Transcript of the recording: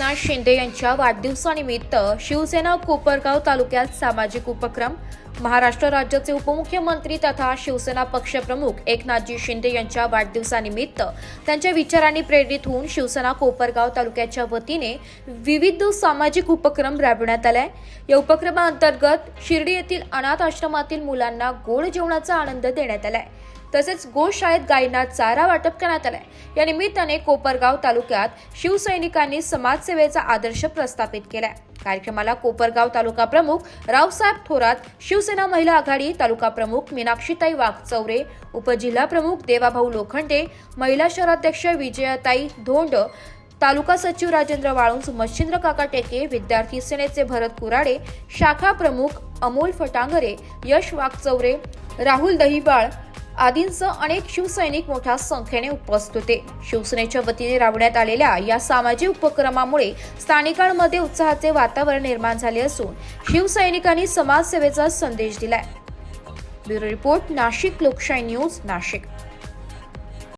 एकनाथ शिंदे यांच्या वाढदिवसानिमित्त शिवसेना कोपरगाव तालुक्यात सामाजिक उपक्रम महाराष्ट्र राज्याचे उपमुख्यमंत्री तथा शिवसेना पक्षप्रमुख एकनाथजी शिंदे यांच्या वाढदिवसानिमित्त त्यांच्या विचारांनी प्रेरित होऊन शिवसेना कोपरगाव तालुक्याच्या वतीने विविध सामाजिक उपक्रम राबविण्यात आलाय या उपक्रमाअंतर्गत शिर्डी येथील अनाथ आश्रमातील मुलांना गोड जेवणाचा आनंद देण्यात आलाय. तसेच गोशाळेत गायींना चारा वाटप करण्यात आलाय. या निमित्ताने कोपरगाव तालुक्यात शिवसैनिकांनी समाजसेवेचा आदर्श प्रस्थापित केलाय. कार्यक्रमाला कोपरगाव तालुका प्रमुख रावसाहेब थोरात शिवसेना महिला आघाडी तालुका प्रमुख मीनाक्षीताई वाघचौरे उपजिल्हा प्रमुख देवाभाऊ लोखंडे महिला शहराध्यक्ष विजयाताई धोंड तालुका सचिव राजेंद्र वाळुंज मच्छिंद्र काका टेके विद्यार्थी सेनेचे भरत कुराडे शाखा प्रमुख अमोल फटांगरे यश वाघचौरे राहुल दहिबाळ आदींसह अनेक शिवसैनिक मोठ्या संख्येने उपस्थित होते. शिवसेनेच्या वतीने राबवण्यात आलेल्या या सामाजिक उपक्रमामुळे स्थानिकांमध्ये उत्साहाचे वातावरण निर्माण झाले असून शिवसैनिकांनी समाजसेवेचा संदेश दिलाय. ब्युरो रिपोर्ट नाशिक लोकशाही न्यूज नाशिक.